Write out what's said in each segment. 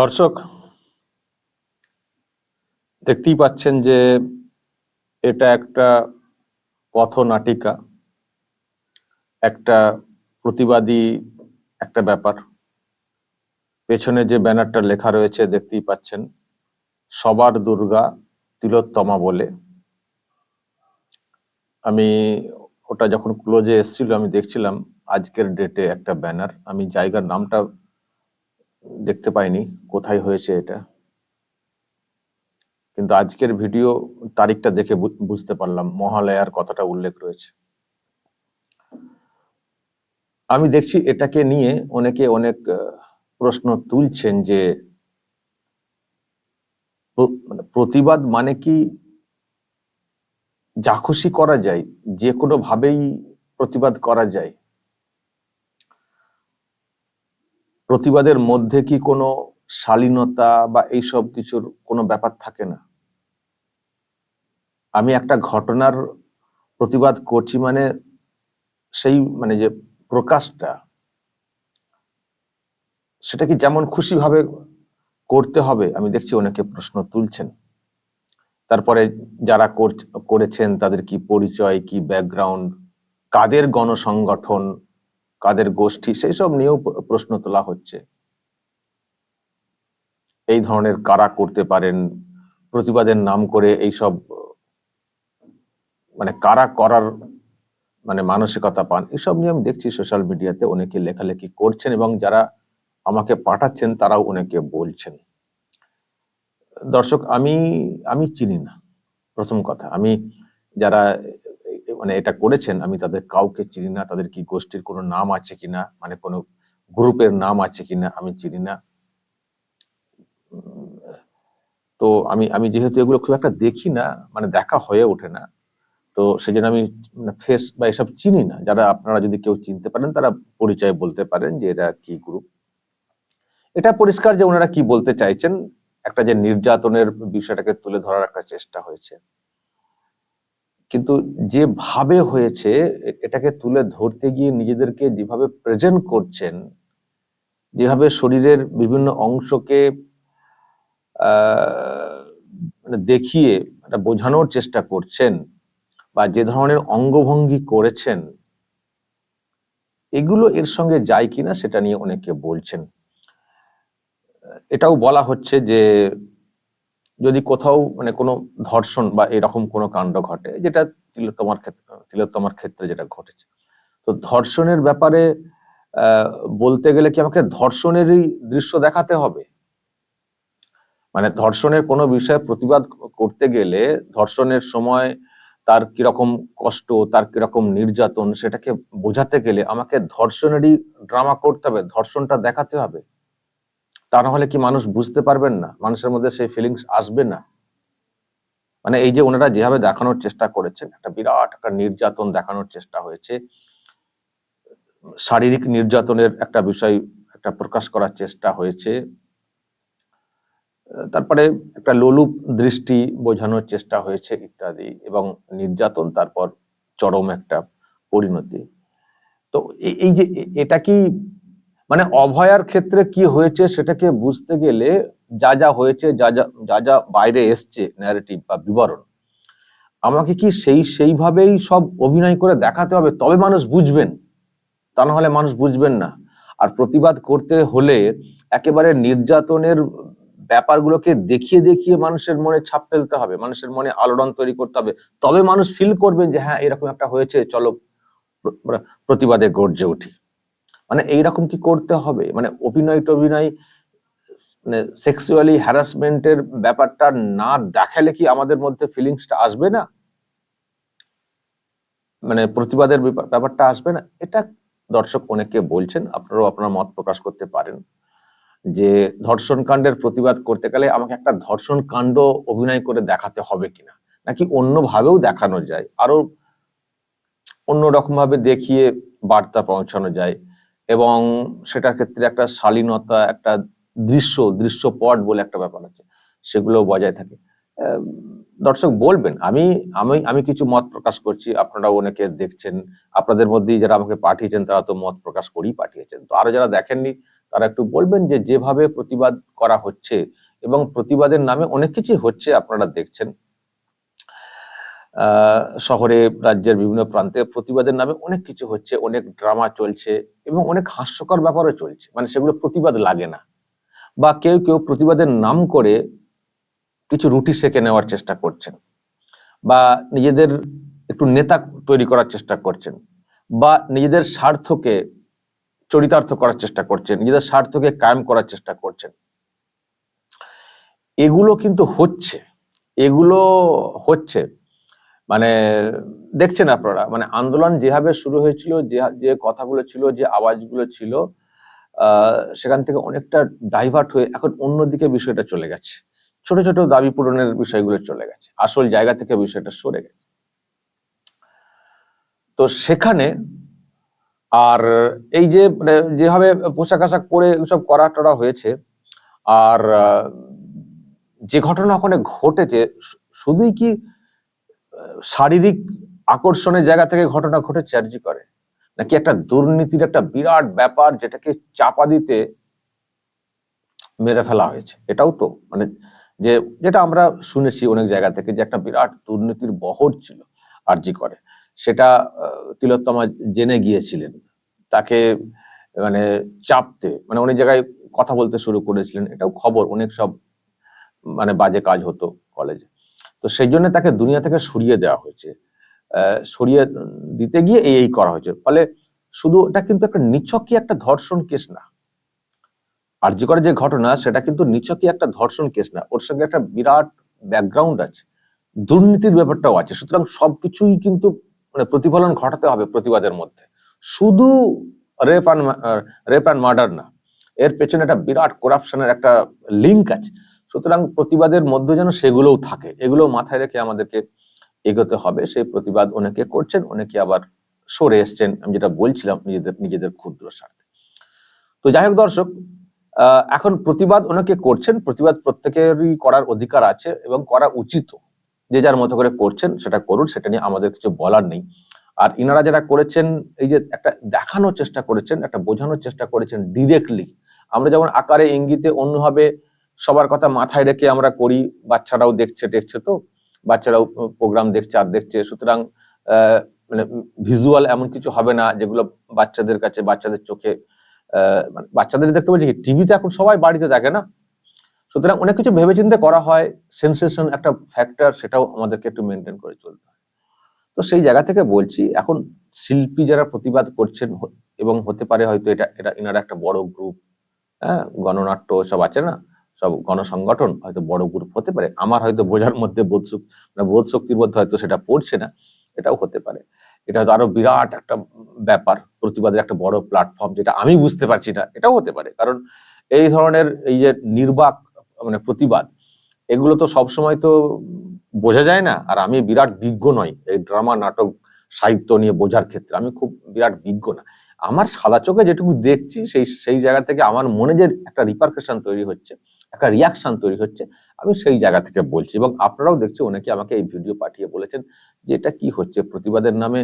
দর্শক, দেখতেই পাচ্ছেন যে এটা একটা পথনাটিকা, একটা প্রতিবাদী একটা ব্যাপার। পেছনে যে ব্যানারটা লেখা রয়েছে দেখতেই পাচ্ছেন, সবার দুর্গা তিলোত্তমা বলে। আমি ওটা যখন ক্লোজে এসেছিল, আমি দেখছিলাম আজকের ডেটে একটা ব্যানার। আমি জায়গার নামটা দেখতে পাইনি, কোথায় হয়েছে এটা। কিন্তু আজকের ভিডিও তারিখটা দেখে বুঝতে পারলাম, মহালয়ার কথাটা উল্লেখ রয়েছে। আমি দেখছি এটাকে নিয়ে অনেকে অনেক প্রশ্ন তুলছেন যে মানে প্রতিবাদ মানে কি? যা খুশি করা যায়, যে কোনো ভাবেই প্রতিবাদ করা যায়। প্রতিবাদের মধ্যে কি কোনো শালীনতা বা এইসব কিছুর কোনো ব্যাপার থাকে না? আমি একটা ঘটনার প্রতিবাদ করছি মানে সেই মানে যে প্রকাশটা, সেটা কি যেমন খুশি ভাবে করতে হবে? আমি দেখছি অনেকে প্রশ্ন তুলছেন। তারপরে যারা কর- করেছেন তাদের কি পরিচয়, কি ব্যাকগ্রাউন্ড কাদের গণসংগঠন কাদের গোষ্ঠী, সেই সব নিয়েও প্রশ্ন তোলা হচ্ছে। এই ধরনের কারা করতে পারেন, প্রতিবাদের নাম করে এই সব মানে কারা করার মানে মানসিকতা পান, এসব নিয়ে আমি দেখছি সোশ্যাল মিডিয়াতে অনেকে লেখালেখি করছেন এবং যারা আমাকে পাঠাচ্ছেন তারাও অনেকে বলছেন। দর্শক, আমি আমি চিনি না। প্রথম কথা, আমি যারা মানে এটা করেছেন, আমি তাদের কাউকে চিনি না, তাদের কি গোষ্ঠীর কোনো নাম আছে কিনা মানে কোনো গ্রুপের নাম আছে কিনা, আমি চিনি না। তো আমি আমি যেহেতু এগুলো খুব একটা দেখি না মানে দেখা হয়ে ওঠে না, তো সেজন্য আমি ফেস বা এসব চিনি না। যারা আপনারা যদি কেউ চিনতে পারেন, তারা পরিচয় বলতে পারেন যে এরা কি গ্রুপ। এটা পরিষ্কার যে ওনারা কি বলতে চাইছেন, একটা যে নির্যাতনের বিষয়টাকে তুলে ধরার একটা চেষ্টা হয়েছে। কিন্তু যেভাবে হয়েছে, এটাকে তুলে ধরতে গিয়ে নিজেদেরকে যেভাবে প্রেজেন্ট করছেন, যেভাবে শরীরের বিভিন্ন অংশকে মানে দেখিয়ে এটা বোঝানোর চেষ্টা করছেন বা যে ধরনের অঙ্গভঙ্গি করেছেন, এগুলো এর সঙ্গে যায় কিনা সেটা নিয়ে অনেকে বলছেন। এটাও বলা হচ্ছে যে কোথাও মানে কোনো ধর্ষণ বা এরকম কোনো কাণ্ড ঘটে, যেটা তিলোত্তমার ক্ষেত্রে তিলোত্তমার ক্ষেত্রে যেটা ঘটেছে। তো ধর্ষণের ব্যাপারে বলতে গেলে কি আমাকে ধর্ষণেরই দৃশ্য দেখাতে হবে? মানে ধর্ষণের কোনো বিষয়ে প্রতিবাদ করতে গেলে ধর্ষণের সময় তার কীরকম কষ্ট, তার কীরকম নির্যাতন, সেটাকে বোঝাতে গেলে আমাকে ধর্ষণেরই ড্রামা করতে হবে, ধর্ষণটা দেখাতে হবে? তা না হলে কি মানুষ বুঝতে পারবেন না? মানুষের মধ্যে সেই ফিলিংস আসবে না? মানে এই যে ওনারা যেভাবে দেখানোর চেষ্টা করেছেন, একটা বিরাট একটা নির্যাতন দেখানোর চেষ্টা হয়েছে, শারীরিক নির্যাতনের একটা বিষয় একটা প্রকাশ করার চেষ্টা হয়েছে, তারপরে একটা লোলুপ দৃষ্টি বোঝানোর চেষ্টা হয়েছে ইত্যাদি, এবং নির্যাতন তারপর চরম একটা পরিণতি। তো এই যে এটা কি মানে অভয়ার ক্ষেত্রে কি হয়েছে সেটাকে বুঝতে গেলে যা যা হয়েছে, যা যা যা যা বাইরে এসছে ন্যারেটিভ বা বিবরণ, আমাকে কি সেই, সেইভাবেই সব অভিনয় করে দেখাতে হবে? তবে মানুষ বুঝবেন, তা না হলে মানুষ বুঝবেন না। আর প্রতিবাদ করতে হলে একেবারে নির্যাতনের ব্যাপারগুলোকে দেখিয়ে দেখিয়ে মানুষের মনে ছাপ ফেলতে হবে, মানুষের মনে আলোড়ন তৈরি করতে হবে। তবে মানুষ ফিল করবেন যে হ্যাঁ এরকম একটা হয়েছে, চলো প্র- প্র- প্রতিবাদে গর্জে উঠি। মানে এইরকম কি করতে হবে? মানে অভিনয় টভিনয় মানে সেক্সুয়ালি হ্যারাসমেন্টের ব্যাপারটা না দেখালে কি আমাদের মধ্যে ফিলিংসটা আসবে না? মানে প্রতিবাদের ব্যাপার- ব্যাপারটা আসবে না? এটা দর্শক অনেকে বলছেন, আপনারাও আপনার মত প্রকাশ করতে পারেন যে ধর্ষণ কাণ্ডের প্রতিবাদ করতে গেলে আমাকে একটা ধর্ষণ কাণ্ড অভিনয় করে দেখাতে হবে কিনা? নাকি অন্যভাবেও দেখানো যায়? আরও অন্যরকম ভাবে দেখিয়ে বার্তা পৌঁছানো যায়? এবং সেটার ক্ষেত্রে একটা শালীনতা, একটা দৃশ্য, দৃশ্যপট বলে একটা ব্যাপার আছে সেগুলো বজায় থাকে। দর্শক বলবেন, আমি আমি আমি কিছু মত প্রকাশ করছি আপনারা অনেকে দেখছেন, আপনাদের মধ্যেই যারা আমাকে পাঠিয়েছেন, তারা তো মত প্রকাশ করেই পাঠিয়েছেন। তো আরও যারা দেখেননি, তারা একটু বলবেন যে, যেভাবে প্রতিবাদ করা হচ্ছে, এবং প্রতিবাদের নামে অনেক কিছু হচ্ছে, আপনারা দেখছেন। শহরে রাজ্যের বিভিন্ন প্রান্তে প্রতিবাদের নামে অনেক কিছু হচ্ছে, অনেক ড্রামা চলছে এবং অনেক হাস্যকর ব্যাপারও চলছে। মানে সেগুলো প্রতিবাদ লাগে না। বা কেউ কেউ প্রতিবাদের নাম করে কিছু রুটি সেকে নেওয়ার চেষ্টা করছেন বা নিজেদের একটু নেতা তৈরি করার চেষ্টা করছেন বা নিজেদের স্বার্থকে চরিতার্থ করার চেষ্টা করছেন, নিজেদের স্বার্থকে কায়েম করার চেষ্টা করছেন। এগুলো কিন্তু হচ্ছে, এগুলো হচ্ছে। মানে দেখছেন আপনারা মানে আন্দোলন যেভাবে শুরু হয়েছিল, যে যে কথাগুলো ছিল, যে আওয়াজগুলো ছিল সেখান থেকে অনেকটা ডাইভার্ট হয়ে এখন অন্যদিকে বিষয়টা চলে গেছে। ছোট ছোট দাবি পূরণের বিষয়গুলো চলে গেছে, আসল জায়গা থেকে বিষয়টা সরে গেছে। তো সেখানে আর এই যে মানে যেভাবে পোশাক আশাক পরে সব করা টরা হয়েছে, আর যে ঘটনা ওখানে ঘটেছে, শুধুই কি শারীরিক আকর্ষণের জায়গা থেকে ঘটনা ঘটেছে আর জি করে। নাকি একটা দুর্নীতির একটা বিরাট ব্যাপার যেটাকে চাপা দিতে মেরে ফেলা হয়েছে? এটাও তো মানে যে, যেটা আমরা শুনেছি অনেক জায়গা থেকে যে একটা বিরাট দুর্নীতির বহর ছিল আরজি করে। সেটা তিলোত্তমা জেনে গিয়েছিলেন। তাকে মানে চাপতে মানে অনেক জায়গায় কথা বলতে শুরু করেছিলেন। এটাও খবর, অনেক সব মানে বাজে কাজ হতো কলেজে। তো সেই জন্য তাকে দুনিয়া থেকে সরিয়ে দেওয়া হয়েছে। সরিয়ে দিতে গিয়ে এই করা হয়েছে। ফলে শুধু এটা কিন্তু একটা নিছকই একটা ধর্ষণ কেস না। আর্যকর যে ঘটনা, সেটা কিন্তু নিছকই একটা ধর্ষণ কেস না। ওর সঙ্গে একটা বিরাট ব্যাকগ্রাউন্ড আছে। দুর্নীতির ব্যাপারটাও আছে। সুতরাং সবকিছুই কিন্তু মানে প্রতিফলন ঘটাতে হবে প্রতিবাদের মধ্যে। শুধু rape and rape and murder না। এর পেছনে একটা বিরাট করাপশনের একটা লিঙ্ক আছে। সুতরাং প্রতিবাদের মধ্যে যেন সেগুলোও থাকে এগুলো মাথায় রেখে আমাদেরকে এগোতে হবে। সেই প্রতিবাদ অনেকে করছেন, অনেকে আবার সরে এসছেন। আমি যেটা বলছিলাম, নিজেদের নিজেদের ক্ষুদ্র স্বার্থে। তো যাই হোক দর্শক এখন প্রতিবাদ অনেকে করছেন, প্রতিবাদ প্রত্যেকেরই করার অধিকার আছে এবং করা উচিত যে যার মতো করে করছেন, সেটা করুন, সেটা নিয়ে আমাদের কিছু বলার নেই। আর ইনারা যারা করেছেন, এই যে একটা দেখানোর চেষ্টা করেছেন, একটা বোঝানোর চেষ্টা করেছেন ডিরেক্টলি আমরা যেমন আকারে ইঙ্গিতে অন্যভাবে সবার কথা মাথায় রেখে আমরা করি, বাচ্চারাও দেখছে দেখছে তো, বাচ্চারাও প্রোগ্রাম দেখছে, আর দেখছে। সুতরাং মানে ভিজুয়াল এমন কিছু হবে না যেগুলো বাচ্চাদের কাছে, বাচ্চাদের চোখে মানে বাচ্চাদের দেখতে পাচ্ছি টিভিতে এখন সবাই বাড়িতে দেখে না? সুতরাং অনেক কিছু ভেবেচিন্তে করা হয় সেন্সেশন একটা ফ্যাক্টর সেটাও আমাদেরকে একটু মেনটেন করে চলতে হয়। তো সেই জায়গা থেকে বলছি, এখন শিল্পী যারা প্রতিবাদ করছেন এবং হতে পারে হয়তো এটা এটা এনারা একটা বড় গ্রুপ হ্যাঁ গণনাট্য সব আছে না? সব গণসংগঠন হয়তো বড় গ্রুপ হতে পারে। আমার হয়তো বোঝার মধ্যে বোধশুক মানে বোধ শক্তির মধ্যে হয়তো সেটা পড়ছে না, এটাও হতে পারে। এটা হয়তো আরও বিরাট একটা ব্যাপার, প্রতিবাদের একটা বড় প্ল্যাটফর্ম যেটা আমি বুঝতে পারছি না, এটাও হতে পারে। কারণ এই ধরনের এই যে নির্বাক মানে প্রতিবাদ, এগুলো তো সবসময় তো বোঝা যায় না। আর আমি বিরাট বিজ্ঞ নই এই ড্রামা নাটক, সাহিত্য নিয়ে বোঝার ক্ষেত্রে। আমি খুব বিরাট বিজ্ঞ না। আমার সাদা চোখে যেটুকু দেখছি, সেই সেই জায়গা থেকে আমার মনে যে একটা রিপারকেশন তৈরি হচ্ছে একটা রিয়াকশন তৈরি হচ্ছে। আমি সেই জায়গা থেকে বলছি এবং আপনারাও দেখছি, অনেকে আমাকে এই ভিডিও পাঠিয়ে বলেছেন যে এটা কি হচ্ছে? প্রতিবাদের নামে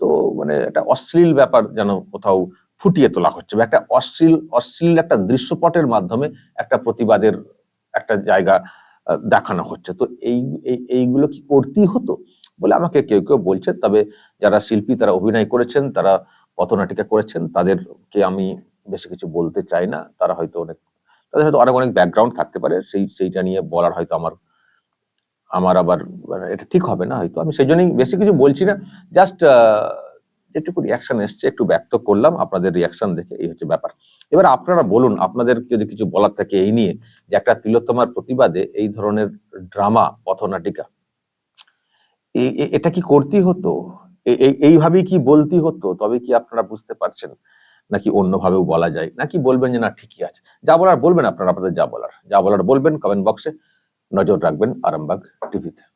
তো মানে একটা অশ্লীল ব্যাপার যেন কোথাও ফুটিয়ে তোলা হচ্ছে বা একটা অশ্লীল অশ্লীল একটা দৃশ্যপটের মাধ্যমে একটা প্রতিবাদের একটা জায়গা দেখানো হচ্ছে। তো এই- এইগুলো কি করতেই হতো বলে আমাকে কেউ কেউ বলছে তবে যারা শিল্পী, তারা অভিনয় করেছেন, তারা পথনাটিকা করেছেন, তাদেরকে আমি বেশি কিছু বলতে চাই না। তারা হয়তো অনেক তাদের হয়তো অনেক অনেক ব্যাকগ্রাউন্ড থাকতে পারে। সেই, সেইটা নিয়ে বলার হয়তো আমার আমার আবার, এটা ঠিক হবে না হয়তো। আমি সেই জন্যই বেশি কিছু বলছি না। জাস্ট যেটুকু রিয়াকশন এসছে, একটু ব্যক্ত করলাম আপনাদের রিয়াকশন দেখে। এই হচ্ছে ব্যাপার। এবার আপনারা বলুন, আপনাদের যদি কিছু বলার থাকে এই নিয়ে, যে একটা তিলোত্তমার প্রতিবাদে এই ধরনের ড্রামা পথনাটিকা এটা কি করতেই হতো? এই- এইভাবেই কি বলতেই হতো? তবে কি আপনারা বুঝতে পারছেন? নাকি অন্যভাবেও বলা যায়? নাকি বলবেন যে, না, ঠিকই আছে। যা বলার বলবেন আপনারা, আপনাদের যা বলার। যা বলার বলবেন কমেন্ট বক্সে। নজর রাখবেন আরামবাগ টিভিতে।